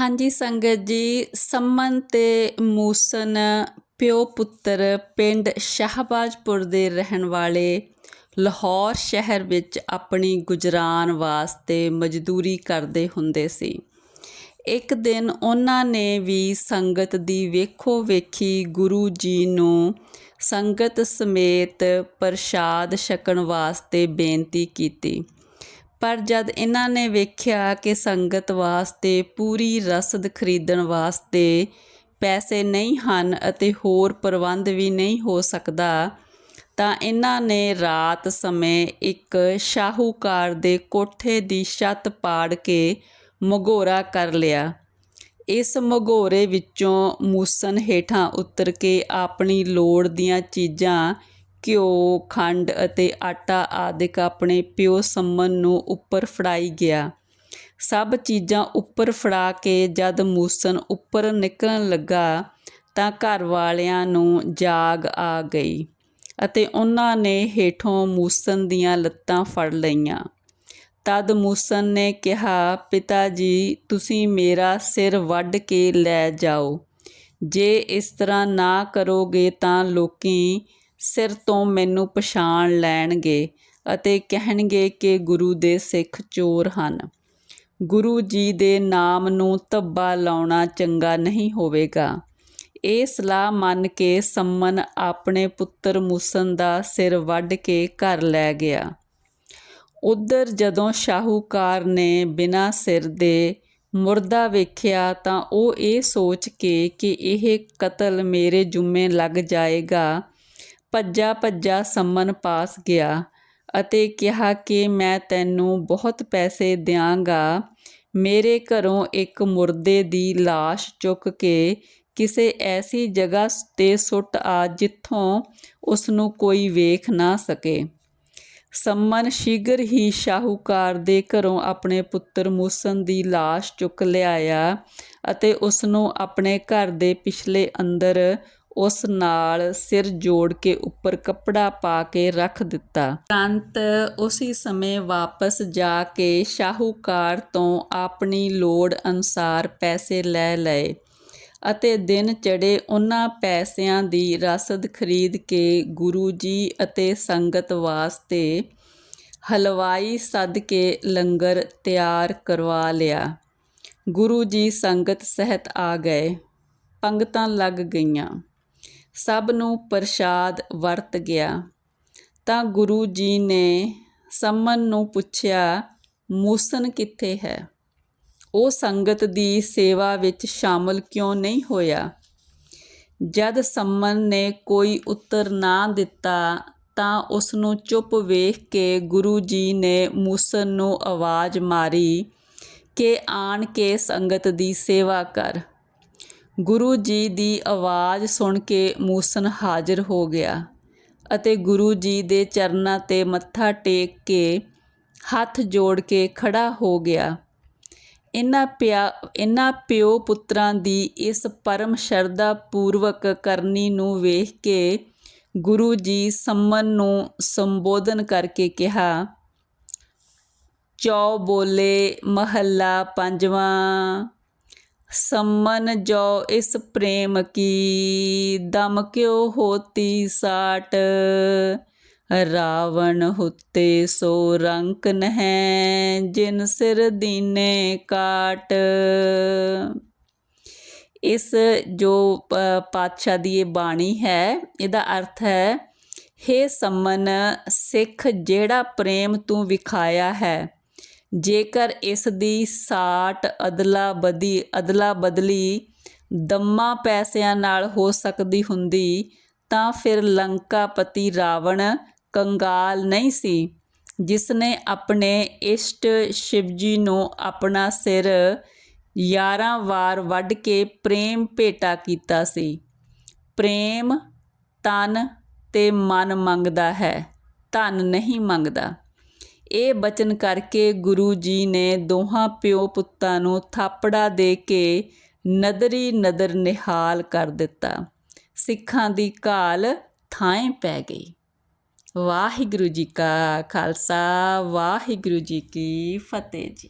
ਹਾਂਜੀ ਸੰਗਤ ਜੀ, ਸੰਮਨ ਤੇ ਮੂਸਨ ਪਿਓ ਪੁੱਤਰ ਪਿੰਡ ਸ਼ਾਹਬਾਜ਼ਪੁਰ ਦੇ ਰਹਿਣ ਵਾਲੇ ਲਾਹੌਰ ਸ਼ਹਿਰ ਵਿੱਚ ਆਪਣੀ ਗੁਜ਼ਰਾਨ ਵਾਸਤੇ ਮਜ਼ਦੂਰੀ ਕਰਦੇ ਹੁੰਦੇ ਸੀ। ਇੱਕ ਦਿਨ ਉਹਨਾਂ ਨੇ ਵੀ ਸੰਗਤ ਦੀ ਵੇਖੋ ਵੇਖੀ ਗੁਰੂ ਜੀ ਨੂੰ ਸੰਗਤ ਸਮੇਤ ਪ੍ਰਸ਼ਾਦ ਛਕਣ ਵਾਸਤੇ ਬੇਨਤੀ ਕੀਤੀ। ਪਰ ਜਦ ਇਹਨਾਂ ਨੇ ਵੇਖਿਆ ਕਿ ਸੰਗਤ ਵਾਸਤੇ ਪੂਰੀ ਰਸਦ ਖਰੀਦਣ ਵਾਸਤੇ ਪੈਸੇ ਨਹੀਂ ਹਨ ਅਤੇ ਹੋਰ ਪ੍ਰਬੰਧ ਵੀ ਨਹੀਂ ਹੋ ਸਕਦਾ, ਤਾਂ ਇਹਨਾਂ ਨੇ ਰਾਤ ਸਮੇਂ ਇੱਕ ਸ਼ਾਹੂਕਾਰ ਦੇ ਕੋਠੇ ਦੀ ਛੱਤ ਪਾੜ ਕੇ ਮਗੋਰਾ ਕਰ ਲਿਆ। ਇਸ ਮਗੋਰੇ ਵਿੱਚੋਂ ਮੂਸਨ ਹੇਠਾਂ ਉਤਰ ਕੇ ਆਪਣੀ ਲੋੜ ਦੀਆਂ ਚੀਜ਼ਾਂ ਘਿਓ, ਖੰਡ ਅਤੇ ਆਟਾ ਆਦਿਕ ਆਪਣੇ ਪਿਓ ਸੰਮਨ ਨੂੰ ਉੱਪਰ ਫੜਾਈ ਗਿਆ। ਸਭ ਚੀਜ਼ਾਂ ਉੱਪਰ ਫੜਾ ਕੇ ਜਦ ਮੂਸਨ ਉੱਪਰ ਨਿਕਲਣ ਲੱਗਾ ਤਾਂ ਘਰ ਵਾਲਿਆਂ ਨੂੰ ਜਾਗ ਆ ਗਈ ਅਤੇ ਉਹਨਾਂ ਨੇ ਹੇਠੋਂ ਮੂਸਨ ਦੀਆਂ ਲੱਤਾਂ ਫੜ ਲਈਆਂ। ਤਦ ਮੂਸਨ ਨੇ ਕਿਹਾ, ਪਿਤਾ ਜੀ, ਤੁਸੀਂ ਮੇਰਾ ਸਿਰ ਵੱਢ ਕੇ ਲੈ ਜਾਓ। ਜੇ ਇਸ ਤਰ੍ਹਾਂ ਨਾ ਕਰੋਗੇ ਤਾਂ ਲੋਕੀ ਸਿਰ ਤੋਂ ਮੈਨੂੰ ਪਛਾਣ ਲੈਣਗੇ ਅਤੇ ਕਹਿਣਗੇ ਕਿ ਗੁਰੂ ਦੇ ਸਿੱਖ ਚੋਰ ਹਨ। ਗੁਰੂ ਜੀ ਦੇ ਨਾਮ ਨੂੰ ਧੱਬਾ ਲਾਉਣਾ ਚੰਗਾ ਨਹੀਂ ਹੋਵੇਗਾ। ਇਹ ਸਲਾਹ ਮੰਨ ਕੇ ਸੰਮਨ ਆਪਣੇ ਪੁੱਤਰ ਮੂਸਨ ਦਾ ਸਿਰ ਵੱਢ ਕੇ ਘਰ ਲੈ ਗਿਆ। ਉਧਰ ਜਦੋਂ ਸ਼ਾਹੂਕਾਰ ਨੇ ਬਿਨਾਂ ਸਿਰ ਦੇ ਮੁਰਦਾ ਵੇਖਿਆ ਤਾਂ ਉਹ ਇਹ ਸੋਚ ਕੇ ਕਿ ਇਹ ਕਤਲ ਮੇਰੇ ਜੁੰਮੇ ਲੱਗ ਜਾਏਗਾ ਭੱਜਾ ਭੱਜਾ ਸੰਮਨ ਪਾਸ ਗਿਆ ਅਤੇ ਕਿਹਾ ਕਿ ਮੈਂ ਤੈਨੂੰ ਬਹੁਤ ਪੈਸੇ ਦਿਆਂਗਾ। ਮੇਰੇ ਘਰੋਂ ਇੱਕ ਮੁਰਦੇ ਦੀ ਲਾਸ਼ ਚੁੱਕ ਕੇ ਕਿਸੇ ਐਸੀ ਜਗ੍ਹਾ ਤੇ ਸੁੱਟ ਆ ਜਿੱਥੋਂ ਉਸ ਨੂੰ ਕੋਈ ਵੇਖ ਨਾ ਸਕੇ। ਸੰਮਨ ਸ਼ੀਘਰ ਹੀ ਸ਼ਾਹੂਕਾਰ ਦੇ ਘਰੋਂ ਆਪਣੇ ਪੁੱਤਰ ਮੂਸਨ ਦੀ ਲਾਸ਼ ਚੁੱਕ ਲਿਆਇਆ ਅਤੇ ਉਸ ਨੂੰ ਆਪਣੇ ਘਰ ਦੇ ਪਿਛਲੇ ਅੰਦਰ ਉਸ ਨਾਲ ਸਿਰ ਜੋੜ ਕੇ ਉੱਪਰ ਕੱਪੜਾ ਪਾ ਕੇ ਰੱਖ ਦਿੱਤਾ। ਤੁਰੰਤ ਉਸੇ ਸਮੇਂ ਵਾਪਸ ਜਾ ਕੇ ਸ਼ਾਹੂਕਾਰ ਤੋਂ ਆਪਣੀ ਲੋੜ ਅਨੁਸਾਰ ਪੈਸੇ ਲੈ ਲਏ ਅਤੇ ਦਿਨ ਚੜੇ ਉਹਨਾਂ ਪੈਸਿਆਂ ਦੀ ਰਸਦ ਖਰੀਦ ਕੇ ਗੁਰੂ ਜੀ ਅਤੇ ਸੰਗਤ ਵਾਸਤੇ ਹਲਵਾਈ ਸੱਦ ਕੇ ਲੰਗਰ ਤਿਆਰ ਕਰਵਾ ਲਿਆ। ਗੁਰੂ ਜੀ ਸੰਗਤ ਸਹਿਤ ਆ ਗਏ। ਪੰਗਤਾਂ ਲੱਗ ਗਈਆਂ। ਸਭ ਨੂੰ ਪ੍ਰਸ਼ਾਦ ਵਰਤ ਗਿਆ। ਤਾਂ ਗੁਰੂ ਜੀ ਨੇ ਸੰਮਨ ਨੂੰ ਪੁੱਛਿਆ, ਮੂਸਨ ਕਿੱਥੇ ਹੈ? ਉਹ ਸੰਗਤ ਦੀ ਸੇਵਾ ਵਿੱਚ ਸ਼ਾਮਲ ਕਿਉਂ ਨਹੀਂ ਹੋਇਆ? ਜਦ ਸੰਮਨ ਨੇ ਕੋਈ ਉੱਤਰ ਨਾ ਦਿੱਤਾ, ਤਾਂ ਉਸ ਨੂੰ ਚੁੱਪ ਵੇਖ ਕੇ ਗੁਰੂ ਜੀ ਨੇ ਮੂਸਨ ਨੂੰ ਆਵਾਜ਼ ਮਾਰੀ ਕਿ ਆਣ ਕੇ ਸੰਗਤ ਦੀ ਸੇਵਾ ਕਰ। ਗੁਰੂ ਜੀ ਦੀ ਆਵਾਜ਼ ਸੁਣ ਕੇ ਮੂਸਨ ਹਾਜ਼ਰ ਹੋ ਗਿਆ ਅਤੇ ਗੁਰੂ ਜੀ ਦੇ ਚਰਨਾਂ ਤੇ ਮੱਥਾ ਟੇਕ ਕੇ ਹੱਥ ਜੋੜ ਕੇ ਖੜਾ ਹੋ ਗਿਆ। ਇਹਨਾਂ ਪਿਆ, ਇਹਨਾਂ ਪਿਓ ਪੁੱਤਰਾਂ ਦੀ ਇਸ ਪਰਮ ਸ਼ਰਧਾ ਪੂਰਵਕ ਕਰਨੀ ਨੂੰ ਵੇਖ ਕੇ ਗੁਰੂ ਜੀ ਸੰਮਨ ਨੂੰ ਸੰਬੋਧਨ ਕਰਕੇ ਕਿਹਾ, ਚੌ ਬੋਲੇ ਮਹੱਲਾ ਪੰਜਵਾਂ ਸੰਮਨ ਜੋ ਇਸ ਪ੍ਰੇਮ ਕੀ, ਦਮ ਕਿਉ ਹੋਤੀ ਸਾਟ? ਰਾਵਣ ਹੁੱਤੇ ਸੋ ਰੰਕ ਨਹਿ, ਜਿਨ ਸਿਰ ਦੀਨੇ ਕਾਟ। ਇਸ ਜੋ ਪਾਤਸ਼ਾਹ ਦੀ ਇਹ ਬਾਣੀ ਹੈ, ਇਹਦਾ ਅਰਥ ਹੈ हे ਸੰਮਨ, ਸਿੱਖ ਜਿਹੜਾ ਪ੍ਰੇਮ ਤੂੰ ਵਿਖਾਇਆ ਹੈ ਜੇਕਰ ਇਸ ਦੀ ਸਾਟ ਅਦਲਾ ਬਦੀ, ਅਦਲਾ ਬਦਲੀ ਦੰਮਾ ਪੈਸਿਆਂ ਨਾਲ ਹੋ ਸਕਦੀ ਹੁੰਦੀ, ਤਾਂ ਫਿਰ ਲੰਕਾਪਤੀ ਰਾਵਣ ਕੰਗਾਲ ਨਹੀਂ ਸੀ ਜਿਸ ਨੇ ਆਪਣੇ ਇਸ਼ਟ ਸ਼ਿਵਜੀ ਨੂੰ ਆਪਣਾ ਸਿਰ 11 ਵਾਰ ਵੱਢ ਕੇ ਪ੍ਰੇਮ ਭੇਟਾ ਕੀਤਾ ਸੀ। ਪ੍ਰੇਮ ਤਨ ਤੇ ਮਨ ਮੰਗਦਾ ਹੈ, ਧਨ ਨਹੀਂ ਮੰਗਦਾ। ਇਹ ਬਚਨ ਕਰਕੇ ਗੁਰੂ ਜੀ ਨੇ ਦੋਹਾਂ ਪਿਓ ਪੁੱਤਾਂ ਨੂੰ ਥਾਪੜਾ ਦੇ ਕੇ ਨਦਰੀ ਨਦਰ ਨਿਹਾਲ ਕਰ ਦਿੱਤਾ। ਸਿੱਖਾਂ ਦੀ ਕਾਲ ਥਾਂ ਪੈ ਗਈ। ਵਾਹਿਗੁਰੂ ਜੀ ਕਾ ਖਾਲਸਾ, ਵਾਹਿਗੁਰੂ ਜੀ ਕੀ ਫਤਿਹ ਜੀ।